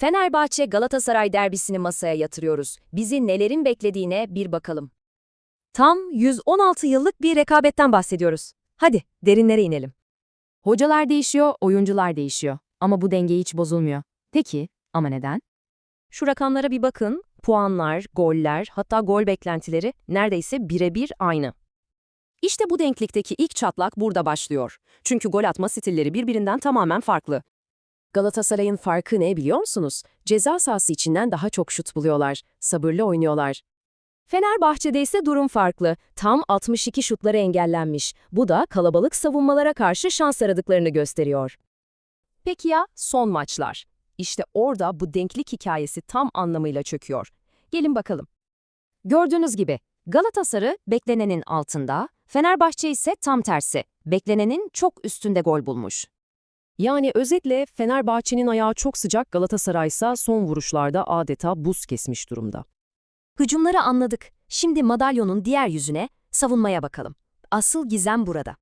Fenerbahçe Galatasaray derbisini masaya yatırıyoruz. Bizi nelerin beklediğine bir bakalım. Tam 116 yıllık bir rekabetten bahsediyoruz. Hadi derinlere inelim. Hocalar değişiyor, oyuncular değişiyor. Ama bu denge hiç bozulmuyor. Peki, ama neden? Şu rakamlara bir bakın. Puanlar, goller, hatta gol beklentileri neredeyse birebir aynı. İşte bu denklikteki ilk çatlak burada başlıyor. Çünkü gol atma stilleri birbirinden tamamen farklı. Galatasaray'ın farkı ne biliyor musunuz? Ceza sahası içinden daha çok şut buluyorlar, sabırlı oynuyorlar. Fenerbahçe'de ise durum farklı. Tam 62 şutları engellenmiş. Bu da kalabalık savunmalara karşı şans aradıklarını gösteriyor. Peki ya son maçlar? İşte orada bu denklik hikayesi tam anlamıyla çöküyor. Gelin bakalım. Gördüğünüz gibi Galatasaray beklenenin altında, Fenerbahçe ise tam tersi. Beklenenin çok üstünde gol bulmuş. Yani özetle Fenerbahçe'nin ayağı çok sıcak, Galatasaray ise son vuruşlarda adeta buz kesmiş durumda. Hücumları anladık. Şimdi madalyonun diğer yüzüne, savunmaya bakalım. Asıl gizem burada.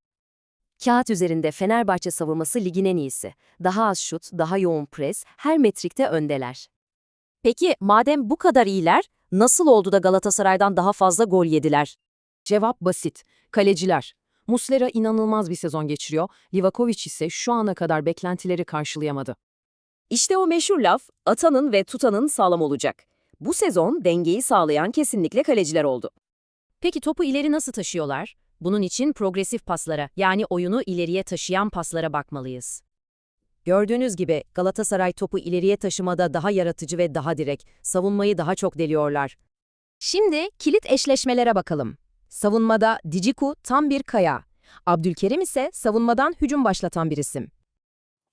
Kağıt üzerinde Fenerbahçe savunması ligin en iyisi. Daha az şut, daha yoğun pres, her metrikte öndeler. Peki madem bu kadar iyiler, nasıl oldu da Galatasaray'dan daha fazla gol yediler? Cevap basit. Kaleciler. Muslera inanılmaz bir sezon geçiriyor, Livakovic ise şu ana kadar beklentileri karşılayamadı. İşte o meşhur laf, atanın ve tutanın sağlam olacak. Bu sezon dengeyi sağlayan kesinlikle kaleciler oldu. Peki topu ileri nasıl taşıyorlar? Bunun için progresif paslara, yani oyunu ileriye taşıyan paslara bakmalıyız. Gördüğünüz gibi Galatasaray topu ileriye taşımada daha yaratıcı ve daha direkt, savunmayı daha çok deliyorlar. Şimdi kilit eşleşmelere bakalım. Savunmada Diciku tam bir kaya. Abdülkerim ise savunmadan hücum başlatan bir isim.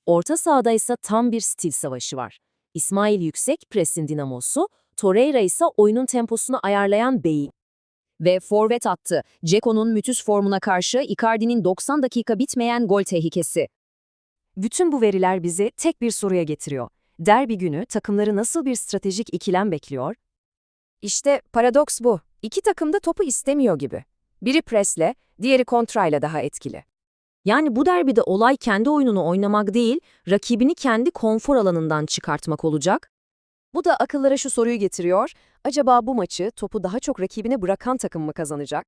Orta sahada ise tam bir stil savaşı var. İsmail yüksek presin dinamosu, Torreira ise oyunun temposunu ayarlayan beyi. Ve forvet attı. Ceko'nun müthiş formuna karşı Icardi'nin 90 dakika bitmeyen gol tehlikesi. Bütün bu veriler bizi tek bir soruya getiriyor. Derbi günü takımları nasıl bir stratejik ikilem bekliyor? İşte paradoks bu. İki takım da topu istemiyor gibi. Biri presle, diğeri kontrayla daha etkili. Yani bu derbide olay kendi oyununu oynamak değil, rakibini kendi konfor alanından çıkartmak olacak. Bu da akıllara şu soruyu getiriyor. Acaba bu maçı topu daha çok rakibine bırakan takım mı kazanacak?